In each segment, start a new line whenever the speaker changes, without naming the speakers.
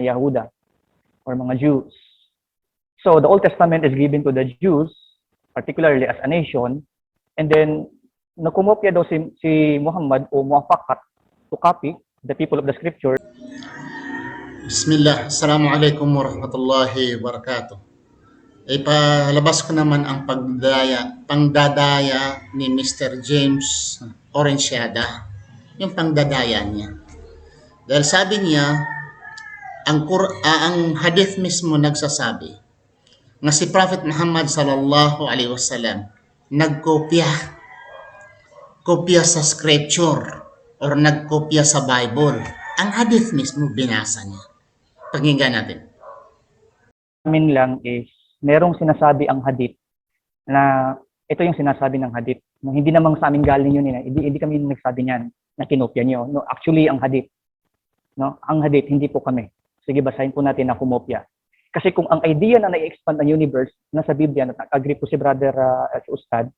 Yahuda or mga Jews. So the Old Testament is given to the Jews, particularly as a nation, and then nakumopya daw si, si Muhammad o muafakat to copy the people of the scripture
Bismillah. Assalamualaikum warahmatullahi wabarakatuh. Ipalabas ko naman ang pagdaya, pangdadaya ni Mr. James Orenciada. Yung pangdadaya niya. Dahil sabi niya, ang, Qur- ah, ang hadith mismo nagsasabi nga si Prophet Muhammad sallallahu alaihi wasallam nagkopya kopya sa scripture or nagkopya sa Bible. Ang hadith mismo binasa niya. Pakinggan natin.
namin lang is merong sinasabi ang hadith na ito yung sinasabi ng hadith. No, hindi namang sa amin galing yun, eh. hindi, hindi kami nagsabi niyan na kinopya niyo. No, actually, ang hadith. No, ang hadith, hindi po kami. Sige, basahin po natin na kumopya. Kasi kung ang idea na na-expand ang universe nasa Biblia, na agree po si brother uh, si Ustad,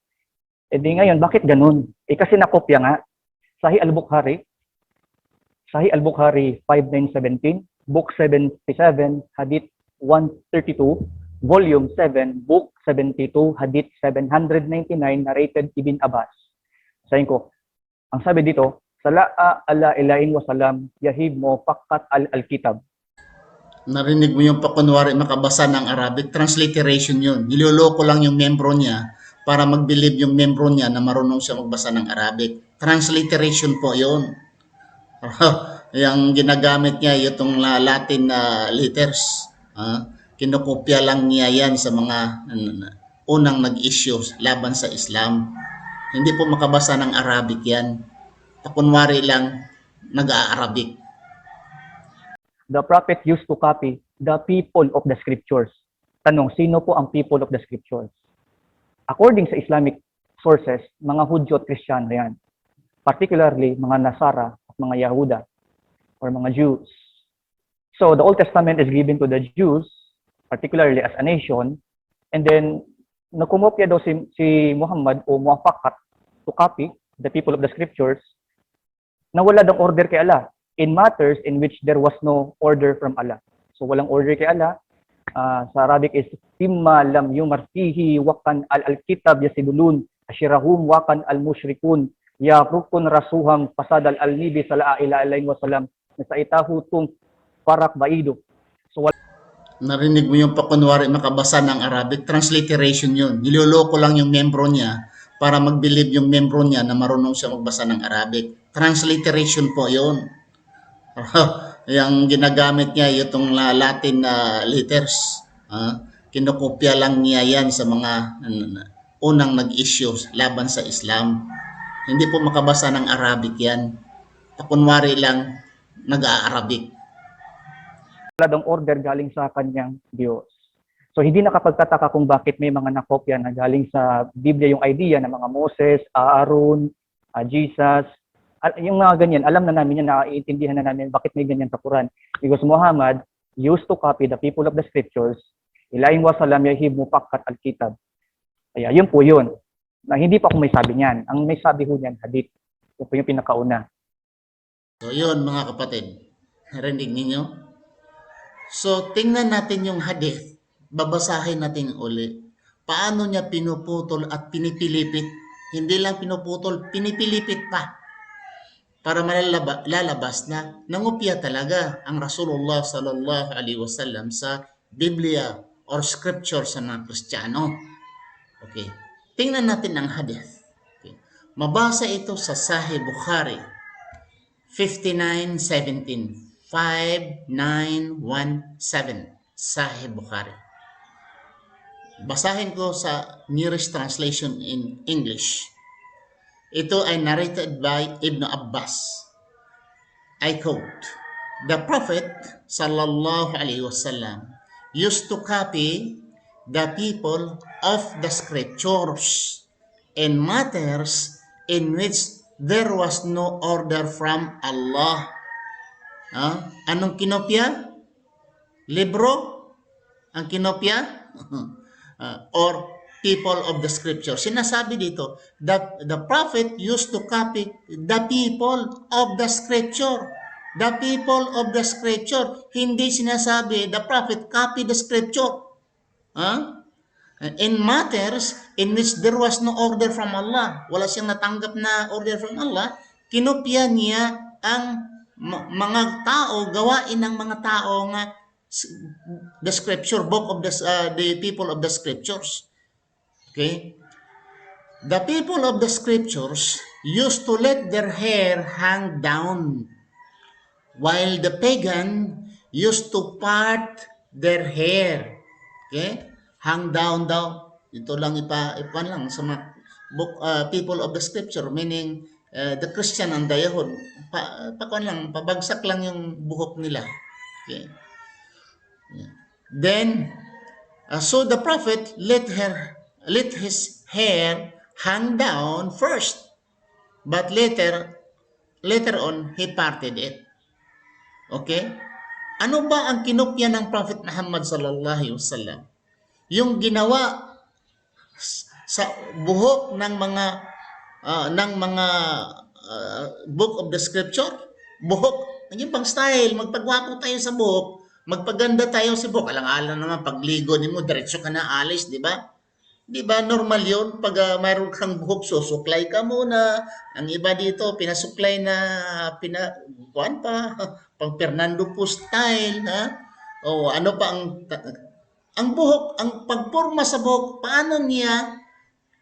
edi ngayon, bakit ganun? Eh kasi nakopya nga. Sahih al-Bukhari, Sahih al-Bukhari 5917, Book 77, Hadith 132, Volume 7, Book 72, Hadith 799, narrated Ibn Abbas. Sayin ko, ang sabi dito, Sala'a ala ilahin wa salam, yahib mo fakat al al-kitab.
Narinig mo yung pakunwari makabasa ng Arabic, transliteration yun. Niloloko lang yung membro niya para mag-believe yung membro niya na marunong siya magbasa ng Arabic. Transliteration po yun. yung ginagamit niya itong la- Latin na letters. ah, kinokopya lang niya yan sa mga ano, na- unang nag-issue laban sa Islam. Hindi po makabasa ng Arabic yan. Pakunwari lang nag-a-Arabic.
The prophet used to copy the people of the scriptures. Tanong, sino po ang people of the scriptures? According sa Islamic sources, mga Hudyo at Kristiyano yan. Particularly, mga Nasara at mga Yahuda or mga Jews. So, the Old Testament is given to the Jews, particularly as a nation, and then, nakumopya daw si, si Muhammad o muafakat to copy the people of the scriptures na wala daw order kay Allah in matters in which there was no order from Allah. So walang order kay Allah. Ah, sa Arabic is timma lam yumar fihi wakan al alkitab yasidulun ashirahum wakan al mushrikun ya rukun rasuham pasadal al nibi sala ila alayhi wa salam sa itahu tung parak baido. So wala
narinig mo yung pakunwari makabasa ng Arabic, transliteration yun. Niloloko lang yung membro niya para mag-believe yung membro niya na marunong siya magbasa ng Arabic. Transliteration po yun. yung ginagamit niya itong la- Latin na letters. ah, kinokopya lang niya yan sa mga ano, na- unang nag-issue laban sa Islam. Hindi po makabasa ng Arabic yan. Pakunwari lang nag-a-Arabic.
daw order galing sa kanyang Diyos. So hindi nakapagtataka kung bakit may mga nakopya na galing sa Biblia yung idea ng mga Moses, Aaron, ah, Jesus, yung mga ganyan, alam na namin yan, naiintindihan na namin bakit may ganyan sa Quran. Because Muhammad used to copy the people of the scriptures, ilaing wasalam yahib mufakat al-kitab. Kaya yun po yun. Na hindi pa ako may sabi niyan. Ang may sabi ho niyan, hadith. Yun po yung pinakauna.
So yun mga kapatid, narinig ninyo? So tingnan natin yung hadith, babasahin natin uli. Paano niya pinuputol at pinipilipit? Hindi lang pinuputol, pinipilipit pa. Para malalaba, lalabas na nangupya talaga ang Rasulullah sallallahu alaihi wasallam sa Biblia or scripture sa mga Kristiyano. Okay. Tingnan natin ang hadith. Okay. Mabasa ito sa Sahih Bukhari 5917 5917 Sahih Bukhari. Basahin ko sa nearest translation in English. Ito ay narrated by Ibn Abbas. I quote, The Prophet sallallahu alaihi wasallam used to copy the people of the scriptures in matters in which there was no order from Allah. Ah, anong kinopya? Libro? Ang kinopya? Ah, or people of the scripture. Sinasabi dito that the prophet used to copy the people of the scripture. the people of the scripture. Hindi sinasabi, the prophet copy the scripture. Huh? In matters in which there was no order from Allah, wala siyang natanggap na order from Allah, kinopya niya ang mga tao, gawain ng mga tao nga the scripture, book of the, uh, the people of the scriptures. Okay? The people of the scriptures used to let their hair hang down while the pagan used to part their hair. Okay? Hang down daw. Ito lang ipa, ipa lang sa mga book, uh, people of the scripture, meaning uh, the Christian and the Yahud. Pa, pa kuwan lang, pabagsak lang yung buhok nila. Okay? Yeah. Then, uh, so the prophet let her, let his hair hang down first, but later, later on, he parted it. Okay? Ano ba ang kinopya ng Prophet Muhammad sallallahu alaihi wasallam? Yung ginawa sa buhok ng mga ah, ng mga ah, book of the scripture, buhok, yung pang style, magpagwapo tayo sa buhok, magpaganda tayo sa buhok. Alang-alang naman pagligo nimo diretso ka na alis, di ba? Di ba normal yun? Pag ah, mayroon kang buhok, susuklay ka muna. Ang iba dito, pinasuklay na, pina, kuhan pa, pang Fernando po style, ha? O ano pa ang, ang buhok, ang pagporma sa buhok, paano niya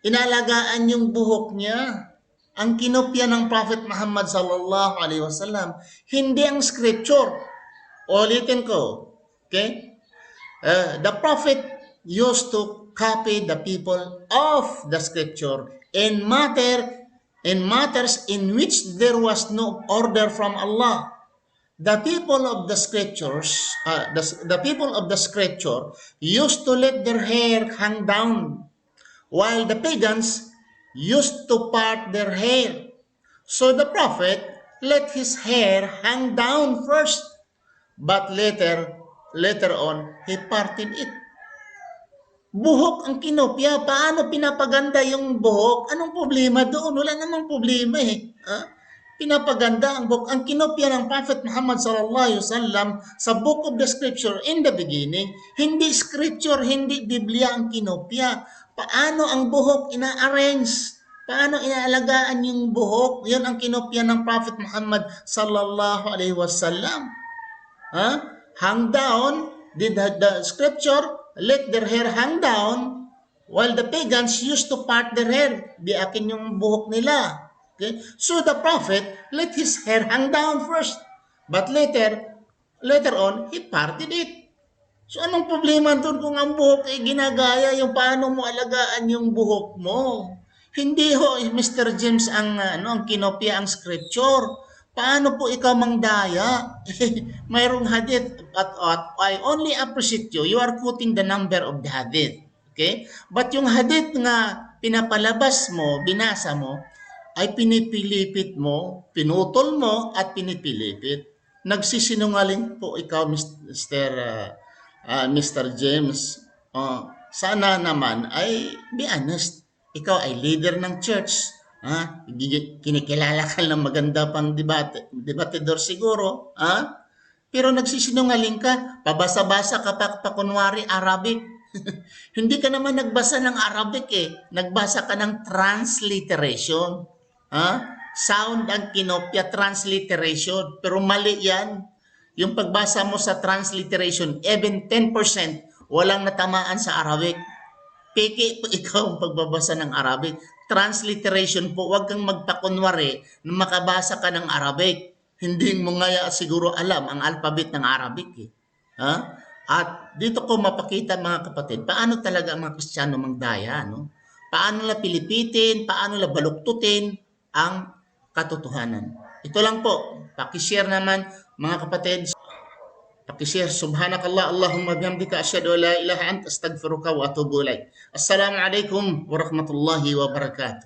inalagaan yung buhok niya? Ang kinopya ng Prophet Muhammad sallallahu alaihi wasallam, hindi ang scripture. Ulitin ko, okay? Uh, the prophet used to copy the people of the scripture in matter in matters in which there was no order from Allah. The people of the scriptures, uh, the, the people of the scripture used to let their hair hang down, while the pagans used to part their hair. So the prophet let his hair hang down first, but later, later on, he parted it. Buhok ang kinopya. Paano pinapaganda yung buhok? Anong problema doon? Wala namang problema eh. Ha? Pinapaganda ang buhok. Ang kinopya ng Prophet Muhammad sallallahu alaihi wasallam sa book of the scripture in the beginning, hindi scripture, hindi Biblia ang kinopya. Paano ang buhok ina-arrange? Paano inaalagaan yung buhok? Yan ang kinopya ng Prophet Muhammad sallallahu alaihi wasallam. Huh? Hang down, did the, the scripture let their hair hang down while the pagans used to part their hair. Di akin yung buhok nila. Okay? So the prophet let his hair hang down first. But later, later on, he parted it. So anong problema doon kung ang buhok ay ginagaya yung paano mo alagaan yung buhok mo? Hindi ho, Mr. James, ang, ano, ang kinopya ang scripture. Paano po ikaw mangdaya? Mayroong hadith at, at I only appreciate you. You are quoting the number of the hadith. Okay? But yung hadith nga pinapalabas mo, binasa mo, ay pinipilipit mo, pinutol mo, at pinipilipit. Nagsisinungaling po ikaw, Mr. Uh, uh, Mr. James. Oh, sana naman ay be honest. Ikaw ay leader ng church. Ha? Kinikilala ka ng maganda pang debate, debatedor siguro. Ha? Pero nagsisinungaling ka, pabasa-basa ka pa, pa kunwari Arabic. Hindi ka naman nagbasa ng Arabic eh. Nagbasa ka ng transliteration. Ha? Sound ang kinopya, transliteration. Pero mali yan. Yung pagbasa mo sa transliteration, even 10%, walang natamaan sa Arabic. Peke ikaw ang pagbabasa ng Arabic. Transliteration po, huwag kang magpakunwari na makabasa ka ng Arabic. Hindi mo nga siguro alam ang alphabet ng Arabic. Eh. Ha? At dito ko mapakita mga kapatid, paano talaga ang mga Kristiyano mangdaya. No? Paano la pilipitin, paano la baluktutin ang katotohanan. Ito lang po, pakishare naman mga kapatid. Pakishare, subhanakallah, Allahumma bihamdika, asyhadu an la ilaha anta, astaghfiruka wa atubu ilaik. Assalamu alaikum warahmatullahi wabarakatuh.